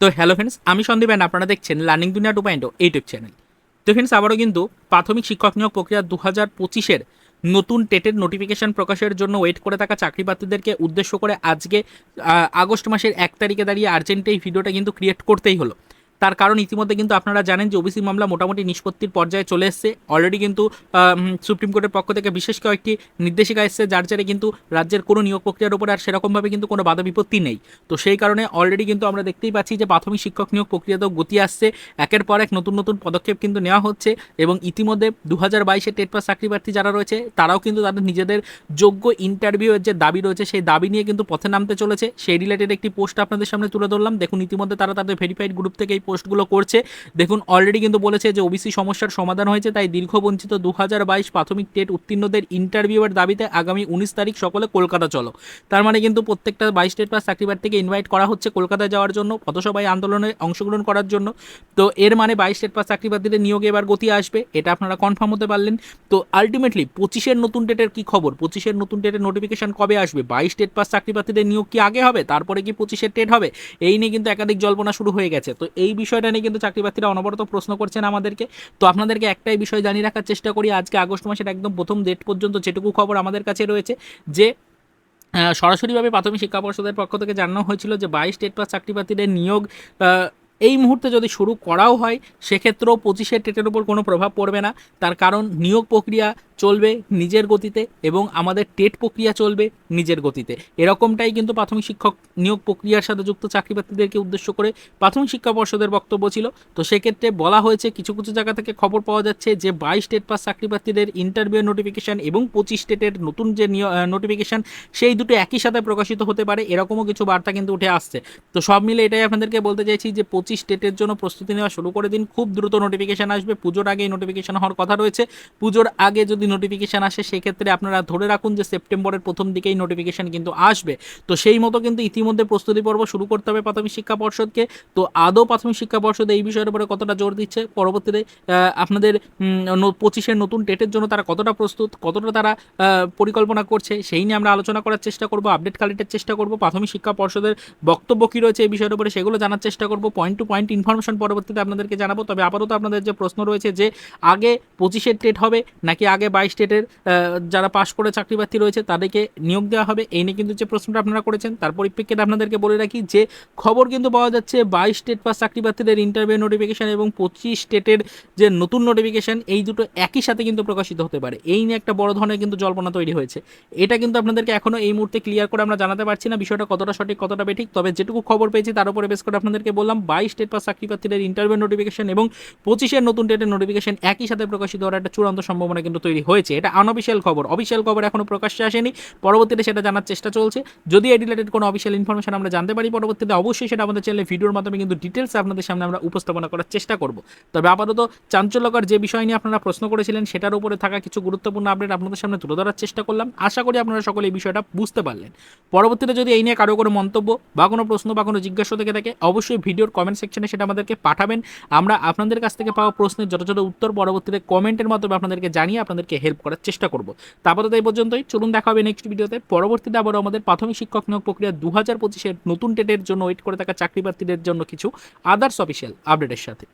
তো hello friends আমি Sandeep and আপনারা দেখছেন learning Duniya two point YouTube channel তো ফ্রেন্ডস আবারও কিন্তু প্রাথমিক শিক্ষক নিয়োগ প্রক্রিয়া দু হাজার পঁচিশের নতুন টেটের নোটিফিকেশন প্রকাশের জন্য ওয়েট করে থাকা চাকরি প্রার্থীদেরকে উদ্দেশ্য করে আজকে আগস্ট মাসের এক তারিখে দাঁড়িয়ে আর্জেন্ট এই ভিডিওটা কিন্তু ক্রিয়েট করতেই হলো। তার কারণ ইতিমধ্যে কিন্তু আপনারা জানেন যে ওবিসি মামলা মোটামুটি নিষ্পত্তির পর্যায়ে চলে এসছে। অলরেডি কিন্তু সুপ্রিম কোর্টের পক্ষ থেকে বিশেষ কয়েকটি নির্দেশিকা এসছে, যার জেরে কিন্তু রাজ্যের কোনো নিয়োগ প্রক্রিয়ার উপরে আর সেরকমভাবে কিন্তু কোনো বাধা বিপত্তি নেই। তো সেই কারণে অলরেডি কিন্তু আমরা দেখতেই পাচ্ছি যে প্রাথমিক শিক্ষক নিয়োগ প্রক্রিয়াতেও গতি আসছে। একের পর এক নতুন নতুন পদক্ষেপ কিন্তু নেওয়া হচ্ছে এবং ইতিমধ্যে দু হাজার বাইশে টেট পাস চাকরি প্রার্থী যারা রয়েছে, তারাও কিন্তু তাদের নিজেদের যোগ্য ইন্টারভিউয়ের যে দাবি রয়েছে, সেই দাবি নিয়ে কিন্তু পথে নামতে চলেছে। সেই রিলেটেড একটি পোস্ট আপনাদের সামনে তুলে ধরলাম। দেখুন, ইতিমধ্যে তারা তাদের ভেরিফাইড গ্রুপ থেকে এই পোস্টগুলো করছে। দেখুন অলরেডি কিন্তু বলেছে যে ওবিসি সমস্যার সমাধান হয়েছে, তাই দীর্ঘ বঞ্চিত দু প্রাথমিক টেট উত্তীর্ণদের ইন্টারভিউয়ের দাবিতে আগামী উনিশ তারিখ সকলে কলকাতা চলো। তার মানে কিন্তু প্রত্যেকটা বাইশ টেট পাস চাকরি থেকে ইনভাইট করা হচ্ছে কলকাতায় যাওয়ার জন্য, পথসভায় আন্দোলনে অংশগ্রহণ করার জন্য। তো এর মানে বাইশ টেট পাস চাকরি প্রার্থীদের নিয়োগে এবার গতি আসবে, এটা আপনারা কনফার্ম হতে পারলেন। তো আলটিমেটলি পঁচিশের নতুন টেটের কি খবর? পঁচিশের নতুন টেটের নোটিফিকেশন কবে আসবে? বাইশ টেট পাস চাকরি প্রার্থীদের নিয়োগ কি আগে হবে? তারপরে কি পঁচিশের টেট হবে? এই নিয়ে কিন্তু একাধিক জল্পনা শুরু হয়ে গেছে। তো এই বিষয়টা নিয়ে কিন্তু চাকরি প্রার্থীরা অনবরত প্রশ্ন করছেন আমাদেরকে। তো আপনাদেরকে একটাই বিষয় জানিয়ে রাখার চেষ্টা করি, আজকে আগস্ট মাসের একদম প্রথম ডেট পর্যন্ত যেটুকু খবর আমাদের কাছে রয়েছে, যে সরাসরিভাবে প্রাথমিক শিক্ষা পর্ষদের পক্ষ থেকে জানানো হয়েছিল যে, বাইশ টেট পাস চাকরি প্রার্থীদের নিয়োগ এই মুহূর্তে যদি শুরু করাও হয়, সেক্ষেত্রেও পঁচিশের টেটের উপর কোনো প্রভাব পড়বে না। তার কারণ, নিয়োগ প্রক্রিয়া চলবে নিজের গতিতে এবং আমাদের টেট প্রক্রিয়া চলবে নিজের গতিতে। এরকমটাই কিন্তু প্রাথমিক শিক্ষক নিয়োগ প্রক্রিয়ার সাথে যুক্ত চাকরি প্রার্থীদেরকে উদ্দেশ্য করে প্রাথমিক শিক্ষা পর্ষদের বক্তব্য ছিল। তো সেক্ষেত্রে বলা হয়েছে কিছু কিছু জায়গা থেকে খবর পাওয়া যাচ্ছে যে বাইশ স্টেট পাস চাকরি প্রার্থীদের ইন্টারভিউ নোটিফিকেশন এবং পঁচিশ স্টেটের নতুন যে নোটিফিকেশন সেই দুটো একই সাথে প্রকাশিত হতে পারে। এরকমও কিছু বার্তা কিন্তু উঠে আসছে। তো সব মিলে এটাই আপনাদেরকে বলতে চাইছি যে পঁচিশ স্টেটের জন্য প্রস্তুতি নেওয়া শুরু করে দিন। খুব দ্রুত নোটিফিকেশান আসবে। পুজোর আগে নোটিফিকেশান হওয়ার কথা রয়েছে। পুজোর আগে যদি নোটিফিকেশন আসে, সেক্ষেত্রে আপনারা ধরে রাখুন যে সেপ্টেম্বরের প্রথম দিকেই নোটিফিকেশান কিন্তু আসবে। তো সেই মতো কিন্তু ইতিমধ্যে প্রস্তুতি পর্ব শুরু করতে হবে প্রাথমিক শিক্ষা পর্ষদকে। তো আদৌ প্রাথমিক শিক্ষা পর্ষদ এই বিষয়ের উপরে কতটা জোর দিচ্ছে? পরবর্তীতে আপনাদের পঁচিশের নতুন টেটের জন্য তারা কতটা প্রস্তুত, কতটা তারা পরিকল্পনা করছে, সেই নিয়ে আমরা আলোচনা করার চেষ্টা করব আপডেট কালেক্টের চেষ্টা করব। প্রাথমিক শিক্ষা পর্ষদের বক্তব্য কী রয়েছে এই বিষয়ের উপরে সেগুলো জানার চেষ্টা করব। পয়েন্ট টু পয়েন্ট ইনফরমেশন পরবর্তীতে আপনাদেরকে জানাব। তবে আপাতত আপনাদের যে প্রশ্ন রয়েছে যে, আগে পঁচিশের টেট হবে, নাকি আগে বাইশ স্টেটের যারা পাশ করে চাকরি প্রার্থী রয়েছে, তাদেরকে নিয়োগ দেওয়া হবে। এই নিয়ে কিন্তু যে প্রশ্নটা আপনারা করেছেন, তার পরিপ্রেক্ষিতে আপনাদেরকে বলে রাখি যে, খবর কিন্তু পাওয়া যাচ্ছে বাইশ স্টেট পাস চাকরি প্রার্থীদের ইন্টারভিউ নোটিফিকেশন এবং পঁচিশ স্টেটের যে নতুন নোটিফিকেশন এই দুটো একই সাথে কিন্তু প্রকাশিত হতে পারে। এই নিয়ে একটা বড় ধরনের কিন্তু জল্পনা তৈরি হয়েছে। এটা কিন্তু আপনাদেরকে এখনও এই মুহূর্তে ক্লিয়ার করে আমরা জানাতে পারছি না, বিষয়টা কতটা সঠিক, কতটা বেঠিক। তবে যেটুকু খবর পেয়েছি, তার উপরে বেশ করে আপনাদেরকে বললাম, বাইশ স্টেট পাস চাকরি প্রার্থীদের ইন্টারভিউ নোটিফিকেশন এবং পঁচিশের নতুন ডেটের নোটিফিকেশন একই সাথে প্রকাশিত হওয়ার একটা চূড়ান্ত সম্ভাবনা কিন্তু তৈরি হয়েছে। এটা আনঅফিসিয়াল খবর। অফিসিয়াল খবর এখনও প্রকাশ্যে আসেনি। পরবর্তীতে সেটা জানার চেষ্টা চলছে। যদি এই রিলেটেড কোনো অফিসিয়াল ইনফরমেশন আমরা জানতে পারি, পরবর্তীতে অবশ্যই সেটা আমাদের চ্যানেলে ভিডিওর মাধ্যমে কিন্তু ডিটেলস আপনাদের সামনে আমরা উপস্থাপনা করার চেষ্টা করব। তবে আপাতত চাঞ্চল্যকর যে বিষয় নিয়ে আপনারা প্রশ্ন করেছিলেন, সেটার উপরে থাকা কিছু গুরুত্বপূর্ণ আপডেট আপনাদের সামনে তুলে ধরার চেষ্টা করলাম। আশা করি আপনারা সকলে এই বিষয়টা বুঝতে পারলেন। পরবর্তীতে যদি এই নিয়ে কারও কোনো মন্তব্য বা কোনো প্রশ্ন বা কোনো জিজ্ঞাসা থেকে থাকে, অবশ্যই ভিডিওর কমেন্ট সেকশনে সেটা আমাদেরকে পাঠাবেন। আমরা আপনাদের কাছ থেকে পাওয়া প্রশ্নের যথাযথ উত্তর পরবর্তীতে কমেন্টের মাধ্যমে আপনাদেরকে জানিয়ে আপনাদেরকে হেল্প করার চেষ্টা করব। তারপর এই পর্যন্তই। চলুন দেখা হবে নেক্সট ভিডিওতে পরবর্তীতে আবারও আমাদের প্রাথমিক শিক্ষক নিয়োগ প্রক্রিয়া দু হাজার পঁচিশের নতুন টেটের জন্য ওয়েট করে থাকা চাকরি প্রার্থীদের জন্য কিছু আদার্স অফিসিয়াল আপডেটের সাথে।